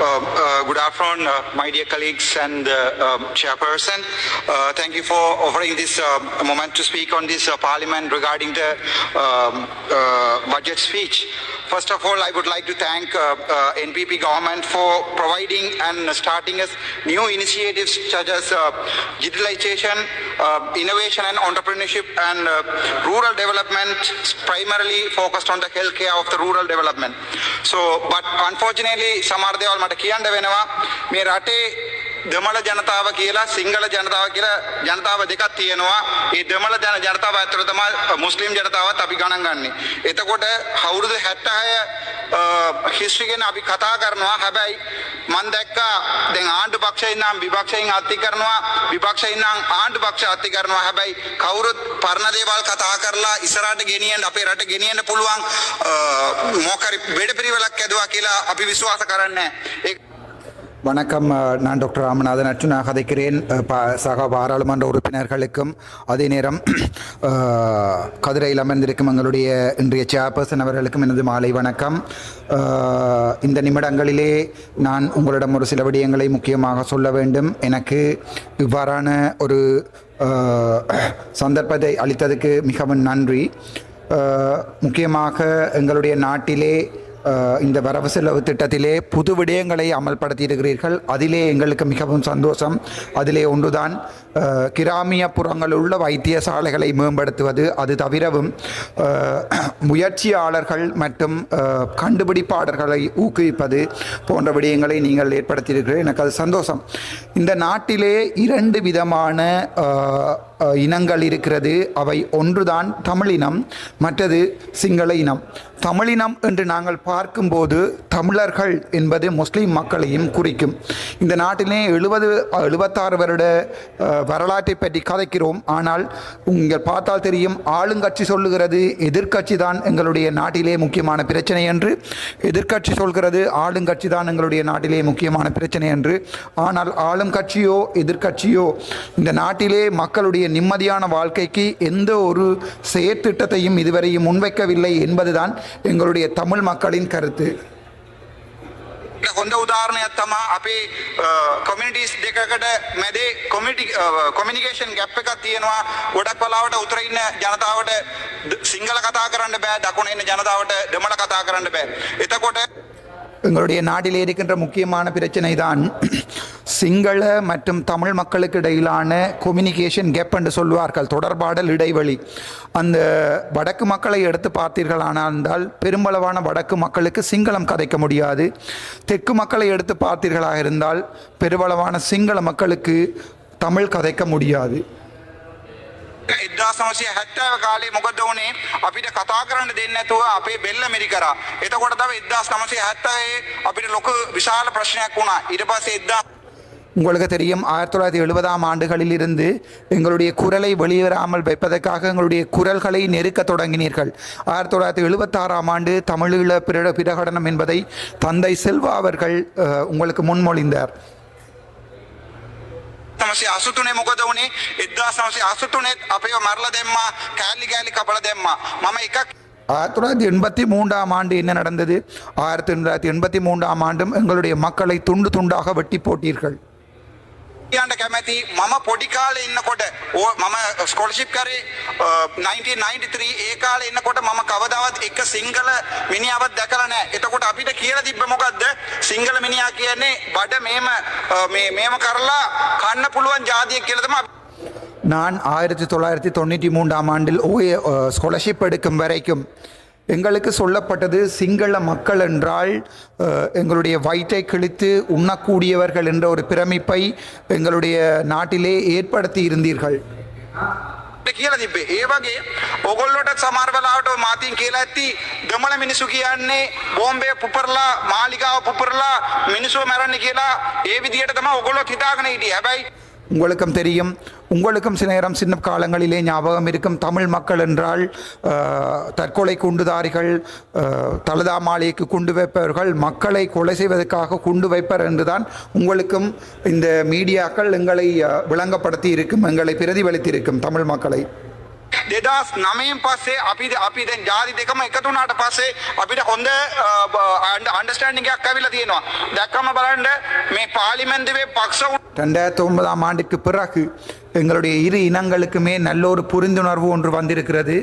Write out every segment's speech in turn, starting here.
uh, good afternoon, uh, my dear colleagues and uh, um, chairperson. Uh, thank you for offering this uh, moment to speak on this uh, parliament regarding the um, uh, budget speech. First of all, I would like to thank uh, uh, NPP government for providing and starting us new initiatives such as uh, digitalization, uh, innovation and entrepreneurship and uh, rural development primarily focused on the health care of the rural development. So, but unfortunately, Samardeval Matakianda Venava, Mirate දෙමළ ජනතාව කියලා සිංහල ජනතාව කියලා ජනතාව දෙකක් තියෙනවා. ඒ දෙමළ ජන ජනතාව ඇතුළත තමයි මුස්ලිම් ජනතාවත් අපි ගණන් ගන්නේ. එතකොට අවුරුදු 76 හිස්ටරි ගැන අපි කතා කරනවා. හැබැයි මම දැක්කා දැන් ආණ්ඩු පක්ෂයෙන් නම් විපක්ෂයෙන් අත්ති කරනවා විපක්ෂයෙන් නම් ආණ්ඩු පක්ෂ අත්ති කරනවා. හැබැයි කවුරුත් පරණ දේවල් කතා කරලා ඉස්සරහට ගෙනියන්න අපේ රට ගෙනියන්න පුළුවන් මොකරි වෙඩපිරිවෙලක් ඇදුවා කියලා අපි විශ්වාස කරන්නේ නැහැ. வணக்கம். நான் டாக்டர் ராமநாதன் அச்சு நான் கதைக்கிறேன். ப- சக பாராளுமன்ற உறுப்பினர்களுக்கும் அதே நேரம் கதிரையில் அமர்ந்திருக்கும் எங்களுடைய இன்றைய சேர்பர்சன் அவர்களுக்கும் எனது மாலை வணக்கம். இந்த நிமிடங்களிலே நான் உங்களிடம் ஒரு சில விடயங்களை முக்கியமாக சொல்ல வேண்டும். எனக்கு இவ்வாறான ஒரு சந்தர்ப்பத்தை அளித்ததுக்கு மிகவும் நன்றி. முக்கியமாக எங்களுடைய நாட்டிலே இந்த வரவு செலவு திட்டத்திலே புது விடயங்களை அமல்படுத்தியிருக்கிறீர்கள். அதிலே எங்களுக்கு மிகவும் சந்தோஷம். அதிலே ஒன்றுதான் கிராமிய புறங்கள் உள்ள வைத்தியசாலைகளை மேம்படுத்துவது. அது தவிரவும் முயற்சியாளர்கள் மற்றும் கண்டுபிடிப்பாளர்களை ஊக்குவிப்பது போன்ற விடயங்களை நீங்கள் ஏற்படுத்தியிருக்கிறீர்கள். எனக்கு அது சந்தோஷம். இந்த நாட்டிலே இரண்டு விதமான இனங்கள் இருக்கிறது. அவை ஒன்றுதான் தமிழினம் மற்றது சிங்கள இனம். தமிழினம் என்று நாங்கள் பார்க்கும்போது தமிழர்கள் என்பது முஸ்லீம் மக்களையும் குறிக்கும். இந்த நாட்டிலே எழுபது எழுபத்தாறு வருட வரலாற்றை பற்றி கதைக்கிறோம். ஆனால் நீங்கள் பார்த்தால் தெரியும் ஆளுங்கட்சி சொல்லுகிறது எதிர்க்கட்சி தான் எங்களுடைய நாட்டிலே முக்கியமான பிரச்சனை என்று. எதிர்க்கட்சி சொல்கிறது ஆளுங்கட்சி தான் எங்களுடைய நாட்டிலே முக்கியமான பிரச்சனை என்று. ஆனால் ஆளும் கட்சியோ எதிர்க்கட்சியோ இந்த நாட்டிலே மக்களுடைய நிம்மதியான வாழ்க்கைக்கு எந்த ஒரு செயற்திட்டத்தையும் இதுவரையும் முன்வைக்கவில்லை என்பதுதான் எங்களுடைய தமிழ் மக்களின் கருத்து හොඳ උදාහරණයක් තමා අපේ කොමිනිටස් දෙකකට මැදේ කොමිටි කොමිනිකේෂන් ගැප් එකක් තියෙනවා ගොඩක් වෙලාවට උතර ඉන්න ජනතාවට ද- සිංහල කතා කරන්න බෑ දකුණ ඉන්න ජනතාවට දෙමළ කතා කරන්න බෑ එතකොට எங்களுடைய நாட்டிலே இருக்கின்ற முக்கியமான பிரச்சனை தான் சிங்கள மற்றும் தமிழ் மக்களுக்கு இடையிலான கம்யூனிகேஷன் கேப் என்று சொல்வார்கள் தொடர்பாடல் இடைவெளி. அந்த வடக்கு மக்களை எடுத்து பார்த்தீர்களானால் என்றால் பெரும்பளவான வடக்கு மக்களுக்கு சிங்களம் கதைக்க முடியாது. தெற்கு மக்களை எடுத்து பார்த்தீர்களாக இருந்தால் பெருமளவான சிங்கள மக்களுக்கு தமிழ் கதைக்க முடியாது. එදදාස් නවසය හැත්තව කාලේ මොකද වනේ අපිට කතා කරන්න දෙන්නඇතුව අපේ බෙල්ල මිරි කර එතකොට තව එදදාස් නමසේ හැත්තවේ අපිට ලොක විශාල ප්‍රශ්නයක් වුණා ඉට පස්සේ එදදා உங்களுக்கு தெரியும் ஆயிரத்தி தொள்ளாயிரத்தி எழுபதாம் ஆண்டுகளில் இருந்து எங்களுடைய குரலை வெளியேறாமல் வைப்பதற்காக எங்களுடைய குரல்களை நெருக்க தொடங்கினீர்கள் ஆயிரத்தி தொள்ளாயிரத்தி எழுபத்தாறாம் ஆண்டு தமிழீழ பிர பிரகடனம் என்பதை தந்தை செல்வா அவர்கள் அஹ், உங்களுக்கு முன்மொழிந்தார் ಹಸುತುಣೆ ಮೊಗದವನಿ ಇದ್ದಾಸನಸಿ ಹಸುತುಣೆ ಅಪೆಯೋ ಮರಲದೆಮ್ಮ ಕಾಲಿ ಕಾಲಿ ಕಬಳದೆಮ್ಮ ಮಮ ಇಕ ஆயிரத்தி தொள்ளாயிரத்தி எண்பத்தி மூன்றாம் ஆண்டு என்ன நடந்தது ஆயிரத்தி தொள்ளாயிரத்தி எண்பத்தி மூன்றாம் ஆண்டும் எங்களுடைய மக்களை துண்டு துண்டாக வெட்டி போட்டீர்கள் කියන්න කැමැති මම පොඩි කාලේ ඉන්නකොට ඕ මම ස්කොලශිප් කරේ අ, 1993 ඒ කාලේ ඉන්නකොට මම කවදාවත් එක සිංහල මිනිියාවත් දැකලා නෑ එතකොට අපිට කියලා තිබ්බ මොකක්ද සිංහල මිනිහා කියන්නේ බඩ මේම අ, මේ මේම කරලා කන්න පුළුවන් ජාතියක් කියලා තමයි අපි நான் ஆயிரத்தி தொள்ளாயிரத்தி தொண்ணூற்றி மூன்றாம் ஆண்டில் ஓஏ ஸ்காலர்ஷிப் எடுக்கும் வரைக்கும் எங்களுக்கு சொல்லப்பட்டது சிங்கள மக்கள் என்றால் அஹ், எங்களுடைய வயிற்றை கிழித்து உண்ணக்கூடியவர்கள் என்ற ஒரு பிரமிப்பை எங்களுடைய நாட்டிலே ஏற்படுத்தி இருந்தீர்கள் කියලා තිබේ ඒ වගේ ඔගොල්ලොට සමහර වෙලාවට ඔය මාතින් කියලා ඇති ගමල මිනිසු කියන්නේ බෝම්බේ පුපරලා මාලිගාව පුපරලා මිනිස්සු මැරන්න කියලා ඒ විදිහට තමයි ඔගොල්ලොත් හිතාගෙන හිටියේ හැබැයි உங்களுக்கும் தெரியும். உங்களுக்கும் சில நேரம் சின்ன காலங்களிலே ஞாபகம் இருக்கும். தமிழ் மக்கள் என்றால் தற்கொலை குண்டுதாரிகள் தலதா மாளிகைக்கு குண்டு வைப்பவர்கள் மக்களை கொலை செய்வதற்காக குண்டு வைப்பர் என்றுதான் உங்களுக்கும் இந்த மீடியாக்கள் எங்களை விளங்கப்படுத்தி இருக்கும் எங்களை பிரதிபலித்திருக்கும் தமிழ் மக்களை. දෙදස් නමයෙන් පස්සේ අපි අපි දැන් ජාති දෙකම එකතුනාට පස්සේ අපිට හොඳ අන්ඩස්ටන්ඩිගයක් ඇවිල තියෙනවා දැක්කම බලන්ඩ මේ පාලිමැන්දුවේ පක්ෂ ரெண்டாயிரத்தி ஒன்பதாம் ஆண்டுக்கு பிறகு எங்களுடைய இரு இனங்களுக்குமே நல்ல ஒரு புரிந்துணர்வு ஒன்று வந்திருக்கிறது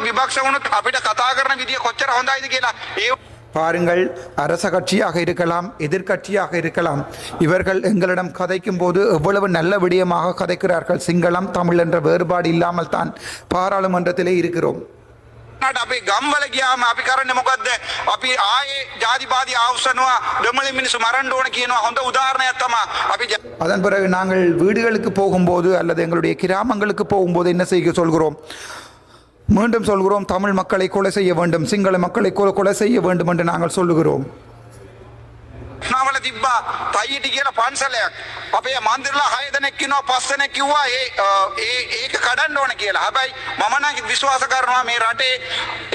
විභක්ෂ වුණුත් අපිට කතා කරන විදිිය කොච්චර හොඳයිද කියලා ඒ பாருங்கள் அரச கட்சியாக இருக்கலாம் எதிர்க்கட்சியாக இருக்கலாம் இவர்கள் எங்களிடம் கதைக்கும் போது எவ்வளவு நல்ல விடயமாக கதைக்கிறார்கள் சிங்களம் தமிழ் என்ற வேறுபாடு இல்லாமல் தான் பாராளுமன்றத்திலே இருக்கிறோம் ට අපේ ගම්වල ගියාම අපි කරන්න මොකක්ද අපි ආයේ ජාතිපාති අවසනවා දෙමල මිනිසු මරන්ඩ ඕන කියනවා හොඳ උදාරණයක් තමා අපි ජ- அதன் பிறகு நாங்கள் வீடுகளுக்கு போகும்போது அல்லது எங்களுடைய கிராமங்களுக்கு போகும்போது என்ன செய்ய சொல்கிறோம் மீண்டும் சொல்கிறோம் தமிழ் மக்களை கொலை செய்ய வேண்டும் சிங்கள மக்களை கொ- கொலை செய்ய வேண்டும் என்று நாங்கள் சொல்லுகிறோம் නාවල තිබ්බා තයිටි කියලා පන්සලයක් අපේ මන්දිරලා හය දෙනෙක් කිනවා පස් දෙනෙක් කිව්වා ඒ අ, ඒ ඒක කඩන්න ඕන කියලා. හැබැයි මම නම් විශ්වාස කරනවා මේ රටේ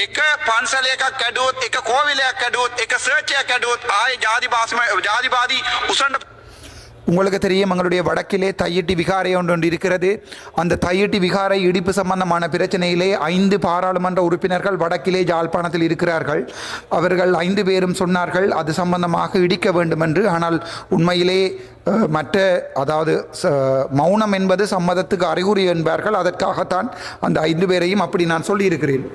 එක පන්සලයකක් කැඩුවොත් එක කෝවිලයක් කැඩුවොත් එක සර්ච් එකක් කැඩුවොත් ආයේ ජාති භාෂම ජාතිවාදී උසන්න உங்களுக்கு தெரியும் எங்களுடைய வடக்கிலே தையிட்டி விகாரை ஒன்று ஒன்று இருக்கிறது. அந்த தையிட்டி விகாரை இடிப்பு சம்பந்தமான பிரச்சனையிலே ஐந்து பாராளுமன்ற உறுப்பினர்கள் வடக்கிலே ஜாழ்ப்பாணத்தில் இருக்கிறார்கள். அவர்கள் ஐந்து பேரும் சொன்னார்கள் அது சம்பந்தமாக இடிக்க வேண்டும் என்று ஆனால் உண்மையிலே மற்ற அதாவது மௌனம் என்பது சம்மதத்துக்கு அறிகுறி என்பார்கள். அதற்காகத்தான் அந்த ஐந்து பேரையும் அப்படி நான் சொல்லியிருக்கிறேன்.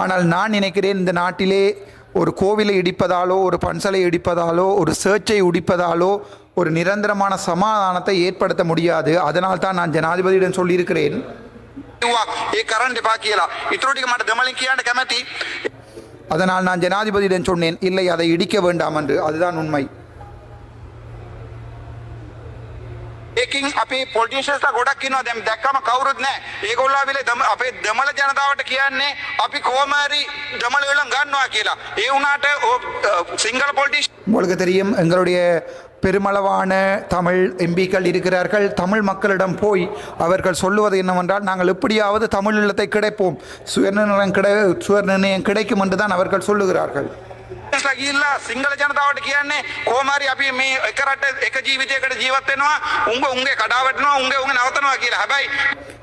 ஆனால் நான் நினைக்கிறேன் இந்த நாட்டிலே ஒரு கோவிலை இடிப்பதாலோ ஒரு பன்சலை இடிப்பதாலோ ஒரு சேர்ச்சை உடிப்பதாலோ ஒரு நிரந்தரமான சமாதானத்தை ஏற்படுத்த முடியாது. அதனால் தான் நான் ஜனாதிபதியிடம் சொல்லியிருக்கிறேன். அதனால் நான் ஜனாதிபதியிடம் சொன்னேன் இல்லை அதை இடிக்க வேண்டாம் என்று. அதுதான் உண்மை. ඒකින් අපේ පොලිටිෂස්ලා ගොඩක් ඉන්නවා දැන් දැක්කම කවුරුත් නැහැ. ඒගොල්ලෝ ආවිල අපේ දෙමළ ජනතාවට කියන්නේ අපි කොහමරි දෙමළ වෙලන් ගන්නවා කියලා. ඒ වුණාට ඕ- අ, සිංහල පොලිටිෂ உங்களுக்கு தெரியும் எங்களுடைய பெருமளவான தமிழ் எம்பிக்கள் இருக்கிறார்கள் தமிழ் மக்களிடம் போய் அவர்கள் சொல்லுவது என்னவென்றால் நாங்கள் எப்படியாவது தமிழ் இல்லத்தை கிடைப்போம் சுயநிர்ணயம் கிடை சுயநிர்ணயம் கிடைக்கும் என்று தான் அவர்கள் சொல்லுகிறார்கள் ලා ගිහිල්ලා සිංහල ජනතාවට කියන්නේ කොහමරි අපි මේ එක රට එක ජීවිතයකට ජීවත් වෙනවා. උඹ උන්ගේ කඩාවැටෙනවා උන්ගේ උන්ගේ නවතනවා කියලා. හැබැයි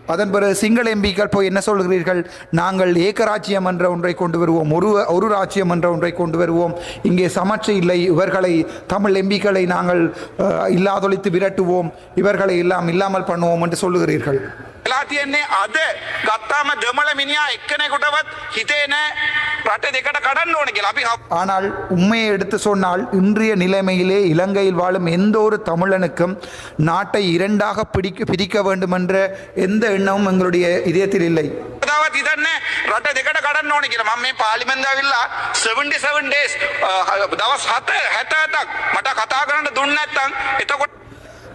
அதன் பிறகு சிங்கள எம்பிக்கள் போய் என்ன சொல்கிறீர்கள் நாங்கள் ஏகராஜ்யம் என்ற ஒன்றை கொண்டு வருவோம் ஒரு ஒரு ராஜ்யம் என்ற ஒன்றை கொண்டு வருவோம் இங்கே சமற்று இல்லை இவர்களை தமிழ் எம்பிக்களை நாங்கள் அஹ், இல்லாதொழித்து விரட்டுவோம் இவர்களை எல்லாம் இல்லாமல் பண்ணுவோம் என்று சொல்லுகிறீர்கள் වෙලා තියෙන්නේ අද ගත්තාම දෙමළ මිනිහා එක්කෙනෙකුටවත් හිතේ නෑ රට දෙකට කඩන්න ඕන කියලා. අපි හප්- ஆனால் உண்மையை எடுத்து சொன்னால் இன்றைய நிலைமையிலே இலங்கையில் வாழும் எந்த ஒரு தமிழனுக்கும் நாட்டை இரண்டாக பிடிக்க பிரிக்க வேண்டும் என்ற எந்த எண்ணமும் எங்களுடைய இதயத்தில் இல்லை කතාවත් හිතන්නේ රට දෙකට කඩන්න ඕන කියලා. මම මේ පාර්ලිමේන්තුව ඇවිල්ලා 77 days අ, දවස් 7 77ක් මට කතා කරන්න දුන්නේ නැත්නම් එතකොට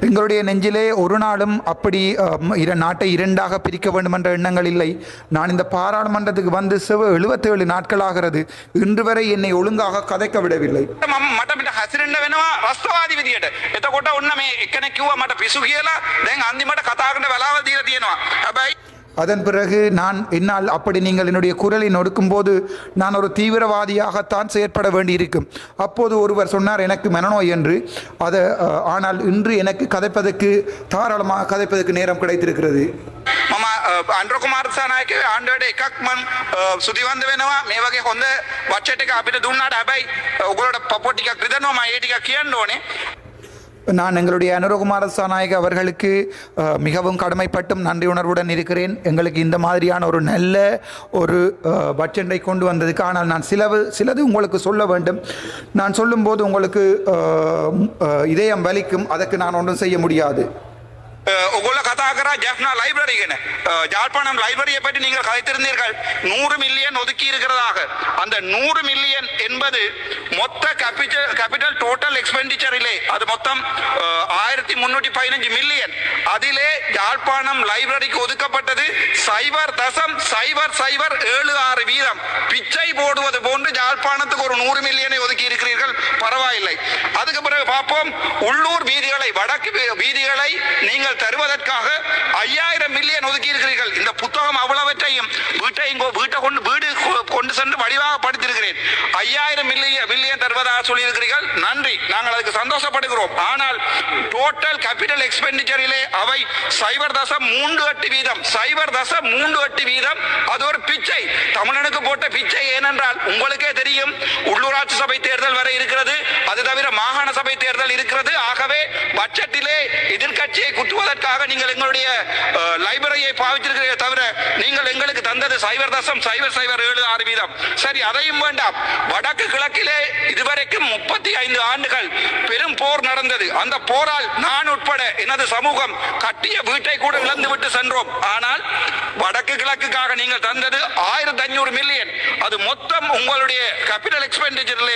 எங்களுடைய நெஞ்சிலே ஒரு நாளும் அப்படி அம், இர நாட்டை இரண்டாக பிரிக்க வேண்டும் என்ற எண்ணங்கள் இல்லை நான் இந்த பாராளுமன்றத்துக்கு வந்து சிவ எழுபத்தேழு நாட்களாகிறது இன்று வரை என்னை ஒழுங்காக கதைக்க விடவில்லை මම මට පිට හැසිරෙන්න වෙනවා රස්තවාදී විදියට. එතකොට ඔන්න මේ එක්කෙනෙක් කිව්වා මට පිසු කියලා. දැන් අන්තිමට කතා කරන්න වෙලාවල් දීලා තියෙනවා. හැබැයි அதன் பிறகு நான் என்னால் அப்படி நீங்கள் என்னுடைய குரலை நொடுக்கும்போது நான் ஒரு தீவிரவாதியாகத்தான் செயற்பட வேண்டியிருக்கும் அப்போது ஒருவர் சொன்னார் எனக்கு மனநோய் என்று அது அஹ், ஆனால் இன்று எனக்கு கதைப்பதற்கு தாராளமாக கதைப்பதற்கு நேரம் கிடைத்திருக்கிறது මම අන්ඩ්‍ර කුමාර්සානායක ආණ්ඩුවට එකක් මං අ, සුදිවන්ද වෙනවා මේ වගේ හොඳ වච්චට එක අපිට දුන්නාට හැබැයි ඔගොලට පපොටිකක් රිදනවා ඒ ටික කියන්න ඕනේ நான் எங்களுடைய அனுரகுமார சாநாயக அவர்களுக்கு மிகவும் கடமைப்பட்டும் நன்றியுணர்வுடன் இருக்கிறேன். எங்களுக்கு இந்த மாதிரியான ஒரு நல்ல ஒரு பட்ஜெட்டை கொண்டு வந்ததுக்கு ஆனால் நான் சிலவு சிலது உங்களுக்கு சொல்ல வேண்டும். நான் சொல்லும்போது உங்களுக்கு இதயம் வலிக்கும் அதற்கு நான் ஒன்றும் செய்ய முடியாது. உங்களை கதா கரா ஜப்னா லைப்ரரிகன ஜாழ்ப்பாணம் லைப்ரரியை பற்றி நீங்கள் கதைத்திருந்தீர்கள். நூறு மில்லியன் ஒதுக்கி இருக்கிறதாக. அந்த நூறு மில்லியன் என்பது மொத்த கேபிட்டல் கேபிட்டல் டோட்டல் எக்ஸ்பெண்டிச்சரிலே அது மொத்தம் ஆயிரத்தி முன்னூற்றி பதினஞ்சு மில்லியன் அதிலே யாழ்ப்பாணம் லைப்ரரிக்கு ஒதுக்கப்பட்டது சைபர் தசம் சைபர் சைபர் ஏழு ஆறு வீதம் பிச்சை போடுவது போன்று யாழ்ப்பாணத்துக்கு ஒரு நூறு மில்லியனை ஒதுக்கி இருக்கிறீர்கள் பரவாயில்லை அதுக்கு பிறகு பார்ப்போம் உள்ளூர் வீதிகளை வடக்கு வீ- வீதிகளை நீங்கள் தருவதற்காக ஐயாயிரம் மில்லியன் ஒதுக்கி இருக்கிறீர்கள் இந்த புத்தகம் அவ்வளவற்றையும் வீட்டை வீட்டை கொண்டு வீடு கொ- கொண்டு சென்று வடிவாக படித்திருக்கிறேன் ஐயாயிரம் மில்லியன் மில்லியன் தருவதாக சொல்லியிருக்கிறீர்கள். நன்றி. நாங்கள் அதுக்கு சந்தோஷப்படுகிறோம். ஆனால் டோட்டல் கேபிட்டல் எக்ஸ்பெண்டிச்சரிலே அவை சைபர் தசம் மூன்று எட்டு வீதம். சைபர் தசம் மூன்று எட்டு வீதம். அது ஒரு பிச்சை. தமிழனுக்கு போட்ட பிச்சை ஏனென்றால் உங்களுக்கே தெரியும். உள்ளூராட்சி சபை தேர்தல் வரை இருக்கிறது. அது தவிர மாகாண சபை தேர்தல் இருக்கிறது. ஆகவே பட்ஜெட்டிலே எதிர்கட்சியை குத்துவதற்காக நீங்கள் எங்களுடைய லைப்ரரியை பாவிச்சிருக்கிறீர்கள் தவிர நீங்கள் எங்களுக்கு தந்தது சைபர் தசம் சைபர் சைபர் ஏழு ஆறு வீதம். சரி அதையும் வேண்டாம். வடக்கு கிழக்கிலே இதுவரைக்கும் முப்பத்தி ஐந்து ஆண்டுகள் பெரும் போர் நடந்தது. அந்த போரால் நான் உட்பட எனது சமூகம் கட்டிய வீட்டை கூட இழந்து விட்டு சென்றோம். ஆனால் வடக்கு கிழக்குக்காக நீங்கள் தந்தது ஆயிரத்தி ஐநூறு மில்லியன். அது மொத்தம் உங்களுடைய கேபிட்டல் எக்ஸ்பெண்டிச்சர்ல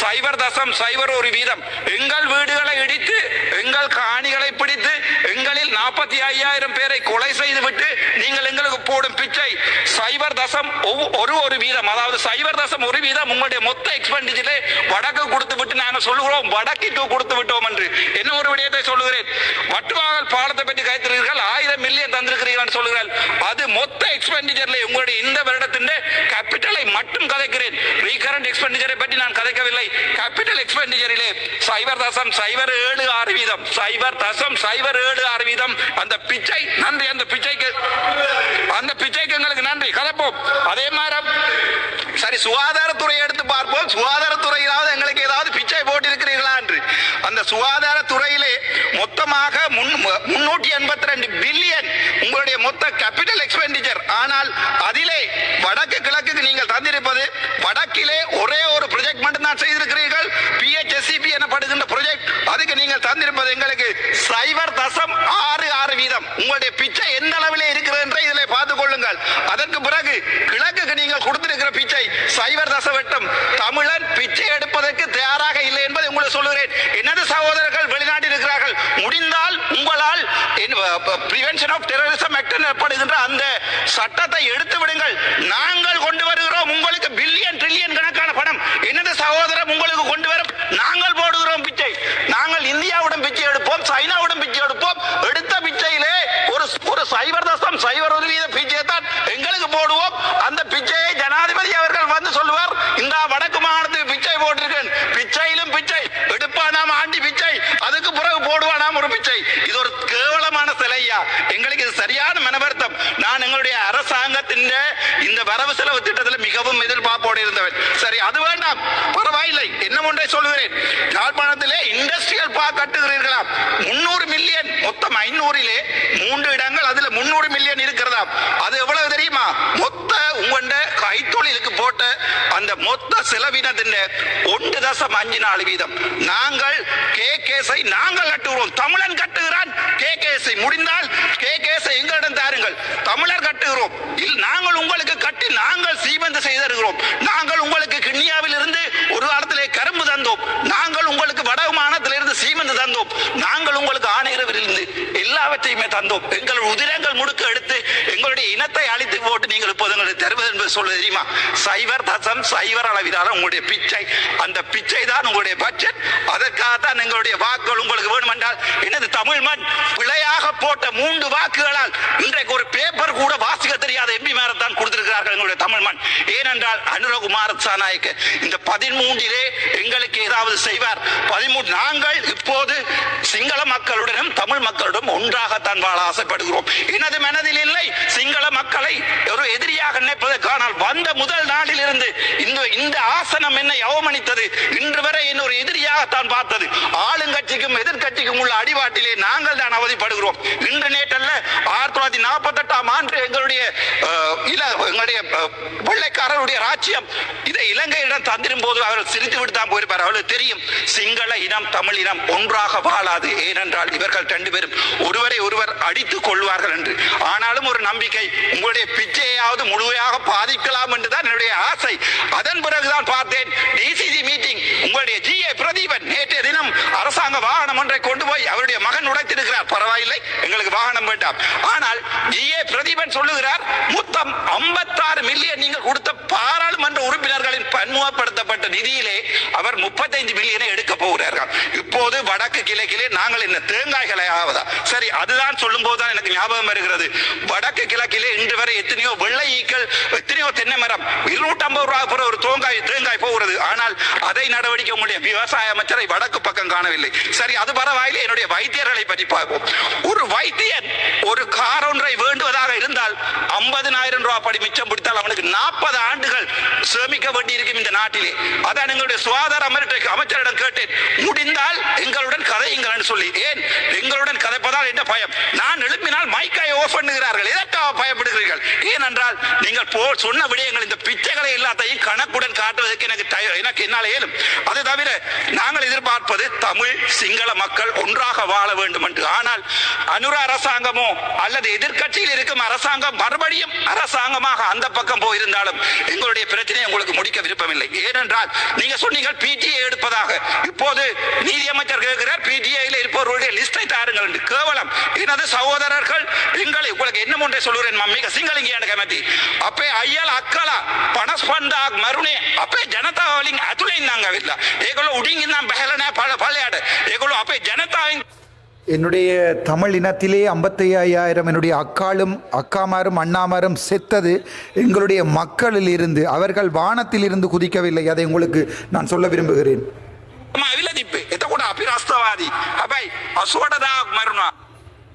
சைபர் தசம் சைபர் ஒரு வீதம். எங்கள் வீடுகளை இடித்து எங்கள் காணிகளை பிடித்து எங்களில் நாற்பத்தி ஐயாயிரம் பேரை கொலை செய்து விட்டு நீங்கள் எங்களுக்கு போடும் பிச்சை சைபர் தசம் ஒவ்வொ- ஒரு ஒரு வீதம். அதாவது சைபர் தசம் ஒரு வீதம் உங்களுடைய மொத்த எக்ஸ்பெண்டிச்சர்ல வடக்கு கொடுத்து விட்டு நாங்கள் சொல்லுகிறோம் வடக்கிற்கு கொடுத்து விட்டோம் என்று. என்ன ஒரு விடயத்தை சொல்லுகிறேன்? வட்டுவாகல் பாலத்தை பற்றி கைத்திருக்கிறீர்கள் ஆயிரம் மில்லியன் தந்திருக்கிறீர்கள் சொல்லுகிறார் அது மொத்த எக்ஸ்பெண்டிச்சர்ல உங்களுடைய இந்த வருடத்தின் கேபிட்டலை மட்டும் கதைக்கிறேன். ரீகரண்ட் எக்ஸ்பெண்டிச்சரை பற்றி நான் கதைக்கவில்லை. கேபிட்டல் எக்ஸ்பெண்டிச்சரிலே சைபர் தசம் சைபர் ஏழு ஆறு வீதம் சைபர் தசம் சைபர் ஏழு ஆறு வீதம் அந்த பிச்சை நன்றி அந்த பிச்சைக்கு அந்த பிச்சைக்கு எங்களுக்கு நன்றி. கதைப்போம். அதே மாதிரி சரி சுகாதாரத்துறை எடுத்து பார்ப்போம். சுகாதார எங்களுக்கு ஏதாவது பிச்சை போட்டிருக்கிறீர்களா என்று அந்த சுகாதாரத்துறையிலே மொத்தமாக முன்- முன்னூற்றி எண்பத்தி ரெண்டு பில்லியன் உங்களுடைய மொத்த கேபிட்டல் எக்ஸ்பெண்டிச்சர் ஆனால் அதிலே வடக்கு கிழக்குக்கு நீங்கள் தந்திருப்பது வடக்கிலே ஒரே ஒரு ப்ரொஜெக்ட் மட்டும் தான் செய்திருக்கிறீர்கள் பிஹெச்எஸ்சிபி எனப்படுகின்ற ப்ரொஜெக்ட் அதுக்கு நீங்கள் தந்திருப்பது எங்களுக்கு சைபர் தசம் ஆறு ஆறு வீதம். உங்களுடைய பிச்சை எந்த அளவிலே இருக்கிறது என்று இதில் பார்த்துக் கொள்ளுங்கள். அதற்கு பிறகு கிழக்குக்கு நீங்கள் கொடுத்திருக்கிற பிச்சை சைபர் தசவட்டம். தமிழன் பிச்சை எடுப்பதற்கு தயாராக இல்லை என்பதை உங்களுக்கு சொல்லுகிறேன் எனது சகோதரர்கள் வெளிநாட்டில் இருக்கிறார்கள் முடிந்தால் உங்களால் பிரிவென்ஷன் ஆஃப் டெரரிசம் ஆக்ட் எனப்படுகின்ற அந்த சட்டத்தை எடுத்து விடுங்கள். நாங்கள் கொண்டு வருகிறோம் உங்களுக்கு பில்லியன் ட்ரில்லியன் கணக்கான பணம். எனது சகோதரம் உங்களுக்கு கொண்டு வரும்? நாங்கள் போடுகிறோம் பிச்சை. நாங்கள் இந்தியாவுடன் பிச்சை எடுப்போம் சைனாவுடன் பிச்சை எடுப்போம். எடுத்த பிச்சையிலே ஒரு ஒரு சைவர் தசம் சைவர் ஒரு வீத பிச்சை தான் எங்களுக்கு போடுவோம் அந்த பிச்சையை ஜனாதிபதி அவர்கள் வந்து சொல்லுவார் இந்த வடக்கு மாகாணத்துக்கு பிச்சை போட்டிருக்கேன் பிச்சையிலும் பிச்சை எடுப்பானாம் ஆண்டி பிச்சை அதுக்கு பிறகு போடுவானாம் ஒரு பிச்சை இது ஒரு கேவலமான எங்களுக்கு இது சரியான மனவர்த்தம். நான் எங்களுடைய அரசாங்கத்தின் இந்த வரவு செலவு திட்டத்தில் மிகவும் எதிர்பார்ப்போடு இருந்தவன். சரி அது வேண்டாம். பரவாயில்லை. என்ன ஒன்றை சொல்கிறேன் யாழ்ப்பாணத்திலே இந்த பார்க் கட்டுகிறீர்களாம் முன்னூறு மில்லியன் மொத்தம் ஐநூறிலே மூன்று இடங்கள் அதுல முன்னூறு மில்லியன் இருக்கிறதா? அது எவ்வளவு தெரியுமா? மொத்த உங்கண்ட கைத்தொழிலுக்கு போட்ட அந்த மொத்த செலவினத்தின் ஒன்று தசம் அஞ்சு நாலு வீதம். நாங்கள் கே கேஸை நாங்கள் கட்டுகிறோம். தமிழன் கட்டுகிறான். கே கேஸை முடிந்தால் கே கேஸை எங்களிடம் தாருங்கள். தமிழர் கட்டுகிறோம். இல் நாங்கள் உங்களுக்கு கட்டி நாங்கள் சீமந்து செய்திருக்கிறோம். நாங்கள் உங்களுக்கு கிண்ணியாவில் இருந்து ஒரு காலத்திலே கரும்பு தந்தோம். நாங்கள் உங்களுக்கு வடகுமான தந்தோம். நாங்கள் உங்களுக்கு ஆணையரவில் எல்லாவற்றையுமே தந்தோம். எங்கள் உதிரங்கள் முடுக்க எடுத்து எங்களுடைய இனத்தை அழித்து போட்டு நீங்கள் இப்போது எங்களுக்கு தருவது என்பது சொல்ல தெரியுமா? சைவர் தசம் சைவர் அளவிலான உங்களுடைய பிச்சை. அந்த பிச்சை தான் உங்களுடைய பட்ஜெட் அதற்காகத்தான் எங்களுடைய வாக்குகள் உங்களுக்கு வேண்டுமென்றால் எனது தமிழ் மண் பிழையாக போட்ட மூன்று வாக்குகளால் இன்றைக்கு ஒரு பேப்பர் கூட வாசிக்க தெரியாத எம்பி தான் கொடுத்திருக்கிறார்கள் எங்களுடைய தமிழ் மண். ஏனென்றால் அனுரகுமார் சாநாயக்கு இந்த பதிமூன்றிலே எங்களுக்கு ஏதாவது செய்வார். பதிமூன்று நாங்கள் இப்போது சிங்கள மக்களுடனும் தமிழ் மக்களுடன் ஒன்றாகத்தான் வாழ ஆசைப்படுகிறோம். எனது மனதில் இல்லை சிங்கள மக்களை ஒரு எதிரியாக நினைப்பதற்கானால் வந்த முதல் நாளில் இருந்து இந்த இந்த ஆசனம் என்னை அவமணித்தது. இன்று வரை என்ன ஒரு எதிரியாகத்தான் பார்த்தது. ஆளுங்கட்சிக்கும் எதிர்கட்சிக்கும் உள்ள அடிவாட்டிலே நாங்கள் தான் அவதிப்படுகிறோம். இன்று நேற்றல்ல ஆயிரத்தி தொள்ளாயிரத்தி நாற்பத்தி எட்டாம் ஆண்டு எங்களுடைய இல எங்களுடைய வெள்ளைக்காரருடைய ராஜ்யம். இதை இலங்கையிடம் தந்திரும் போது அவர்கள் சிரித்து விட்டு தான் போயிருப்பார். அவர்களுக்கு தெரியும் சிங்கள இனம் தமிழ் இனம் ஒன்றாக வாழாது. ஏனென்றால் இவர்கள் ரெண்டு பேரும் ஒருவரை ஒருவர் அடித்துக் கொள்வார்கள் என்று. ஆனாலும் ஒரு நம்பிக்கை உங்களுடைய பிச்சையாவது முழுமையாக பாதிக்கலாம் என்றுதான் என்னுடைய ஆசை. அதன் பிறகுதான் பார்த்தேன் டிசிசி மீட்டிங் உங்களுடைய ஜி ஏ பிரதீபன் நேற்றைய தினம் அரசாங்க வாகனம் ஒன்றை கொண்டு போய் அவருடைய மகன் உடைத்திருக்கிறார். பரவாயில்லை எங்களுக்கு வாகனம் வேண்டாம். ஆனால் ஜி ஏ பிரதீபன் சொல்லுகிறார் மொத்தம் 56 மில்லியன் நீங்கள் கொடுத்த பாராளுமன்ற உறுப்பினர்களின் பன்முகப்படுத்தப்பட்ட நிதியிலே அவர் முப்பத்தைந்து மில்லியனை எடுக்க போகிறார்கள். இப்போது வடக்கு கிழக்கிலே நாங்கள் இந்த தேங்காய்களை ஆவதா சரி அதுதான் சொல்லும் போதுதான் எனக்கு ஞாபகம் வருகிறது. வடக்கு கிழக்கிலே இன்று வரை எத்தனையோ வெள்ளை ஈக்கள் எத்தனையோ தென்னை மரம் இருநூற்றி ஐம்பது ரூபாய் போற ஒரு தேங்காய் தேங்காய் போகிறது. ஆனால் அதை நடவடிக்கை உங்களுடைய விவசாய அமைச்சரை வடக்கு பக்கம் காணவில்லை. சரி அது பரவாயில்லை என்னுடைய வைத்தியர்களை பற்றி பார்ப்போம். ஒரு வைத்தியன் ஒரு கார் ஒன்றை வேண்டுவதாக இருந்தால் ஐம்பதினாயிரம் ரூபாய் படி மிச்சம் பிடித்தால் அவனுக்கு நாற்பது ஆண்டுகள் சேமிக்க வேண்டி இருக்கும் இந்த நாட்டிலே. அதான் எங்களுடைய சுகாதார அமைச்சரிடம் கேட்டேன். முடிந்தால் எங்களுடன் கதையுங்கள் சொல்லி. ஏன்? எங்களுடன் கதைப்பதால் என்ன பயம்? நான் எழுப்பினால் மைக்கை ஓஃப் பண்ணுகிறார்கள். எதற்காக பயப்படுகிறீர்கள்? ஏனென்றால் நீங்கள் போ சொன்ன விடயங்கள் இந்த பிச்சைகளை எல்லாத்தையும் கணக்குடன் காட்டுவதற்கு எனக்கு தய- எனக்கு என்னால் இயலும். அது தவிர நாங்கள் எதிர்பார்ப்பது தமிழ் சிங்கள மக்கள் ஒன்றாக வாழ வேண்டும் என்று. ஆனால் அனுர அரசாங்கமோ அல்லது எதிர்க்கட்சியில் இருக்கும் அரசாங்கம் மறுபடியும் அரசாங்கமாக அந்த பக்கம் போயிருந்தாலும் எங்களுடைய பிரச்சனையை உங்களுக்கு முடிக்க விருப்பமில்லை. ஏனென்றால் நீங்க சொன்னீங்க பிடிஏ எடுப்பதாக. இப்போது நீதியமைச்சர் கேட்கிறார் பிஆர் பிஜிஐயில் இருப்பவர்களுடைய லிஸ்டை தாருங்கள். என்று கேவலம். எனது சகோதரர்கள்? எங்களை உங்களுக்கு என்ன ஒன்றை சொல்கிறேன் மிக சிங்களிங்க கமதி அப்பே ஐயல் அக்கலா பணஸ்பண்டா மருணே. அப்பே ஜனதாவலிங் அதுலைந்தாங்க வீட்டில் ஏகலோ உடிங்கிந்தான் பகலனே பல பழையாடு. ஏகலோ அப்பே ஜனதா என்னுடைய தமிழ் இனத்திலே ஐம்பத்தி ஐயாயிரம் என்னுடைய அக்காளும் அக்காமாரும் அண்ணாமாரும் செத்தது எங்களுடைய மக்களில் இருந்து அவர்கள் வானத்தில் இருந்து குதிக்கவில்லை. அதை உங்களுக்கு நான் சொல்ல விரும்புகிறேன். விலதிப்பு. ඇවිල්ලා තිබ්බේ එතකොට අපි රස්තවාදී හැබැයි 88000ක් මරුණා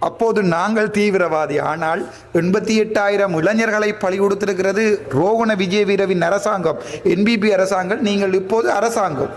அப்போது நாங்கள் தீவிரவாதி ஆனால் எண்பத்தி எட்டாயிரம் இளைஞர்களை பழி கொடுத்திருக்கிறது ரோகண விஜய வீரவின் அரசாங்கம் என்பிபி அரசாங்கம் நீங்கள் இப்போது அரசாங்கம்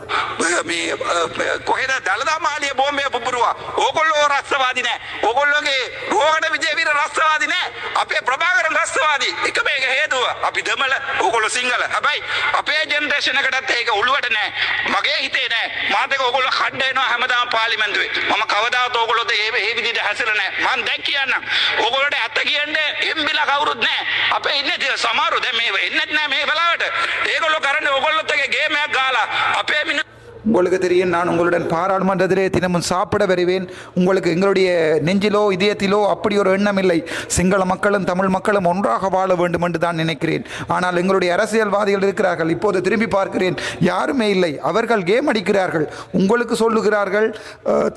මේ අ, කොහෙද දළදා මාලිය බෝම්බය පුපුරුවා ඕගොල්ලෝ රස්තවාදී නෑ ඕගොල්ලෝගේ රෝහණ විජේවීර රස්තවාදී නෑ අපේ ප්‍රභාකරන් රස්තවාදී එක මේක හේතුව අපි දෙමළ ඕගොල්ලෝ සිංහල හැබැයි අපේ ජෙනරේෂන් එකටත් ඒක ඔළුවට නෑ මගේ හිතේ නෑ මාත් එක්ක ඕගොල්ලෝ කණ්ඩ එනවා හැමදාම පාර්ලිමේන්තුවේ මම කවදාවත් ඕගොල්ලෝට ඒ ඒ විදිහට හැසිරෙන්නේ නෑ මම දැන් කියන්නම්. ඕගොල්ලෝට ඇත්ත කියන්න එම්බිලා කවුරුත් නෑ අපේ ඉන්නේ ටික සමහරු දැන් මේ එන්නෙත් නෑ මේ වෙලාවට. ඒගොල්ලෝ කරන්නේ ඕගොල්ලොත් එක්ක ගේම් එකක් ගාලා අපේ මිනිස්සු உங்களுக்கு தெரியும் நான் உங்களுடன் பாராளுமன்றத்திலே தினமும் சாப்பிட வருவேன். உங்களுக்கு எங்களுடைய நெஞ்சிலோ இதயத்திலோ அப்படி ஒரு எண்ணம் இல்லை. சிங்கள மக்களும் தமிழ் மக்களும் ஒன்றாக வாழ வேண்டும் என்று தான் நினைக்கிறேன். ஆனால் எங்களுடைய அரசியல்வாதிகள் இருக்கிறார்கள். இப்போது திரும்பி பார்க்கிறேன். யாருமே இல்லை. அவர்கள் கேம் அடிக்கிறார்கள். உங்களுக்கு சொல்லுகிறார்கள்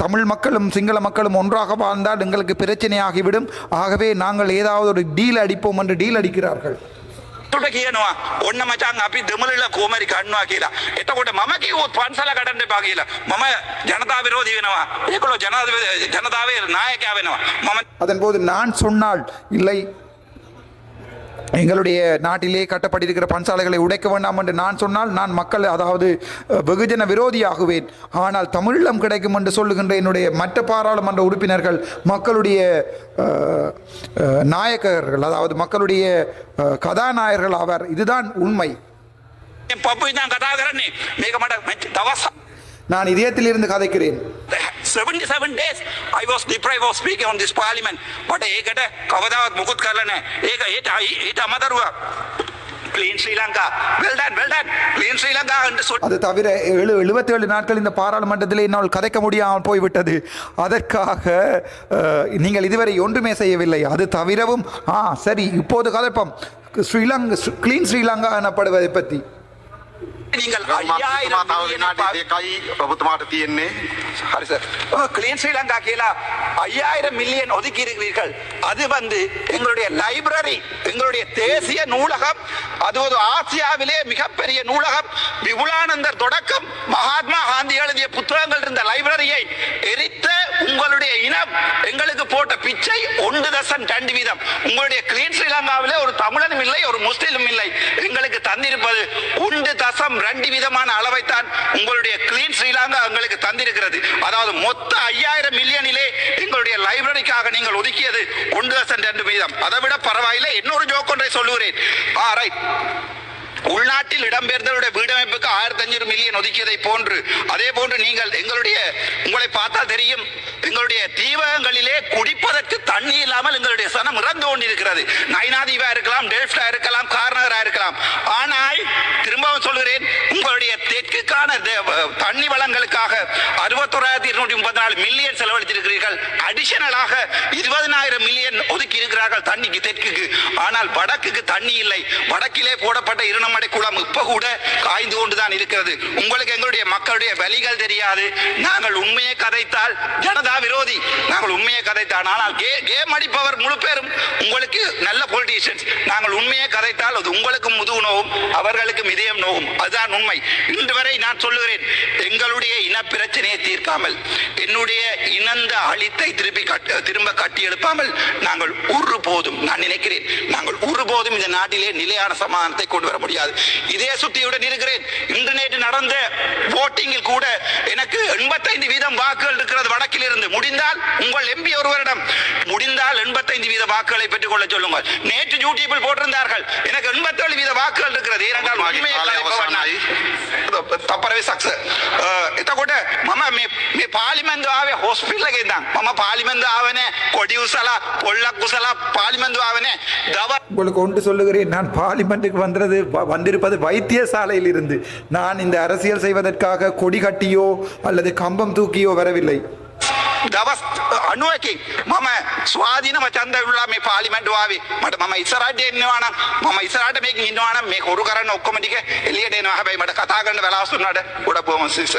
தமிழ் மக்களும் சிங்கள மக்களும் ஒன்றாக வாழ்ந்தால் எங்களுக்கு பிரச்சனையாகிவிடும். ஆகவே நாங்கள் ஏதாவது ஒரு டீல் அடிப்போம் என்று டீல் அடிக்கிறார்கள். තුට කියනවා ඔන්න මචං අපි දෙමළල කෝමරි කන්නවා කියලා. එතකොට මම කිව්වොත් පන්සල කඩන්න එපා කියලා. මම ජනතා විරෝධී වෙනවා. ඒගොල්ලෝ ජනාධිපති ජනතාවේ නායකයා වෙනවා. මම அதன்போது நான் சொன்னால் இல்லை எங்களுடைய நாட்டிலே கட்டப்பட்டிருக்கிற பன்சாலைகளை உடைக்க வேண்டாம் என்று நான் சொன்னால் நான் மக்கள் அதாவது வெகுஜன விரோதியாகுவேன். ஆனால் தமிழீழம் கிடைக்கும் என்று சொல்லுகின்ற என்னுடைய மற்ற பாராளுமன்ற உறுப்பினர்கள் மக்களுடைய நாயக்கர்கள் அதாவது மக்களுடைய கதாநாயகர்கள் ஆவார். இதுதான் உண்மை. පපු ඉඳන් කතා කරන්නේ මේක මට මෙච්ච- දවස් நான் இதயத்திலிருந்து கதைக்கிறேன் 77 days I was deprived of speaking on this parliament. but ඒකට කවදාවත් මුකුත් කරලා නැහැ. ඒක ඊට ඊට අමතරව clean Sri Lanka. Well done, well done. Clean Sri Lanka என்று சொல்லி அது தவிர எழு எழுபத்தேழு நாட்கள் இந்த பாராளுமன்றத்தில் என்னால் கதைக்க முடியாமல் போய்விட்டது அதற்காக அஹ், நீங்கள் இதுவரை ஒன்றுமே செய்யவில்லை அது தவிரவும் ஆ சரி இப்போது கதைப்போம் ஸ்ரீலங்கா கிளீன் ஸ்ரீலங்கா எனப்படுவதை பற்றி நீங்கள் ගම්මාතුමා ஐயாயிரம் තව million විනාඩි පාවි- දෙකයි ඔබතුමාට තියෙන්නේ ஹரி சார் கிளீன் ஸ்ரீலங்கா கீழே ஐயாயிரம் மில்லியன் ஒதுக்கி இருக்கிறீர்கள் அது வந்து எங்களுடைய லைப்ரரி எங்களுடைய தேசிய நூலகம் அது ஒரு ஆசியாவிலே மிகப்பெரிய நூலகம். விபுலானந்தர் தொடக்கம் மகாத்மா காந்தி எழுதிய புத்தகங்கள் இருந்த லைப்ரரியை எரித்த உங்களுடைய இனம் எங்களுக்கு போட்ட பிச்சை ஒன்று தசன் ரெண்டு வீதம். உங்களுடைய கிளீன் ஸ்ரீலங்காவிலே ஒரு தமிழனும் இல்லை ஒரு முஸ்லீமும் இல்லை. எங்களுக்கு தந்திருப்பது ஒன்று தசம் ரெண்டு விதமான அளவைத்தான் உங்களுடைய கிளீன் ஸ்ரீலங்கா எங்களுக்கு தந்திருக்கிறது. அதாவது மொத்த ஐயாயிரம் மில்லியனிலே எங்களுடைய லைப்ரரிக்காக நீங்கள் ஒதுக்கியது ஒன்று தசம் ரெண்டு வீதம். அதை விட பரவாயில்லை. இன்னொரு ஜோக் ஒன்றை சொல்லுகிறேன். ஆ ரைட் உள்நாட்டில் இடம்பெயர்ந்தவருடைய வீடமைப்புக்கு ஆயிரத்தி அஞ்சூறு மில்லியன் ஒதுக்கியதை போன்று அதே போன்று நீங்கள் எங்களுடைய உங்களை பார்த்தா தெரியும் எங்களுடைய தீவகங்களிலே குடிப்பதற்கு தண்ணி இல்லாமல் எங்களுடைய சனம் இறந்து கொண்டிருக்கிறது. நைனாதீவா இருக்கலாம் டெல்ஃப்டா இருக்கலாம் கார்னரா இருக்கலாம். ஆனால் திரும்பவும் சொல்கிறேன் உங்களுடைய தெற்குக்கான தண்ணி வளங்களுக்காக அறுபத்தொரு இருநூற்றி முப்பத்தி நாலு மில்லியன் செலவழித்திருக்கிறீர்கள். அடிஷனலாக இருபதனாயிரம் மில்லியன் ஒதுக்கி இருக்கிறார்கள் தண்ணிக்கு தெற்குக்கு. ஆனால் வடக்குக்கு தண்ணி இல்லை. வடக்கிலே போடப்பட்ட இருநூறு இருநமடை குளம் இப்ப கூட காய்ந்து கொண்டுதான் இருக்கிறது. உங்களுக்கு எங்களுடைய மக்களுடைய வழிகள் தெரியாது. நாங்கள் உண்மையை கதைத்தால் ஜனதா விரோதி. நாங்கள் உண்மையை கதைத்தால். ஆனால் கே கேம் அடிப்பவர் முழு பேரும் உங்களுக்கு நல்ல பொலிட்டீஷியன்ஸ் நாங்கள் உண்மையை கதைத்தால் அது உங்களுக்கும் முதுகு நோவும் அவர்களுக்கும் இதயம் நோவும். அதுதான் உண்மை. இன்று வரை நான் சொல்லுகிறேன் எங்களுடைய இன பிரச்சனையை தீர்க்காமல் என்னுடைய இனந்த அழித்தை திருப்பி கட்டு திரும்ப கட்டி எழுப்பாமல் நாங்கள் ஒரு போதும் நான் நினைக்கிறேன் நாங்கள் ஒரு போதும் இந்த நாட்டிலே நிலையான சமாதானத்தை கொண்டு வர முடியும் முடியாது. இதே சுத்தியுடன் இருக்கிறேன் இன்று நேற்று நடந்த போட்டிங்கில் கூட எனக்கு எண்பத்தைந்து வீதம் வாக்குகள் இருக்கிறது வடக்கில் இருந்து முடிந்தால் உங்கள் எம்பி ஒருவரிடம். முடிந்தால் எண்பத்தைந்து வீத வாக்குகளை பெற்றுக் கொள்ள சொல்லுங்கள். நேற்று யூடியூபில் போட்டிருந்தார்கள். எனக்கு எண்பத்தேழு வீத வாக்குகள் இருக்கிறது. ஏனென்றால் உண்மையை මම මේ මේ පාලිමෙන්දු ආවේ හොස්පිටල් එකෙන් ඉඳන් මම පාලිමෙන්දු ආවේ නැහැ කොඩි උසලා පොල්ලක් උසලා පාලිමෙන්දු ආවේ නැහැ දවස් உங்களுக்கு ஒன்று சொல்லுகிறேன் நான் பார்லிமெண்ட்டுக்கு வந்தது வ- வந்திருப்பது வைத்தியசாலையில் இருந்து நான் இந்த அரசியல் செய்வதற்காக கொடி கட்டியோ அல்லது கம்பம் தூக்கியோ வரவில்லை දවස් අනුවකින් මම ස්වාධීනව චන්ද විල්ලා මේ පාලිමෙන්ට් ආවේ මට මම ඉස්සරහට එන්නවා නම් මම ඉස්සරහට මේකෙන් ඉන්නවා නම් මේ හොරු කරන්න ඔක්කොම ටික එළියට එනවා හැබැයි මට කතා කරන්න වෙලාවක් දුන්නාට ගොඩක් බොහොම සිස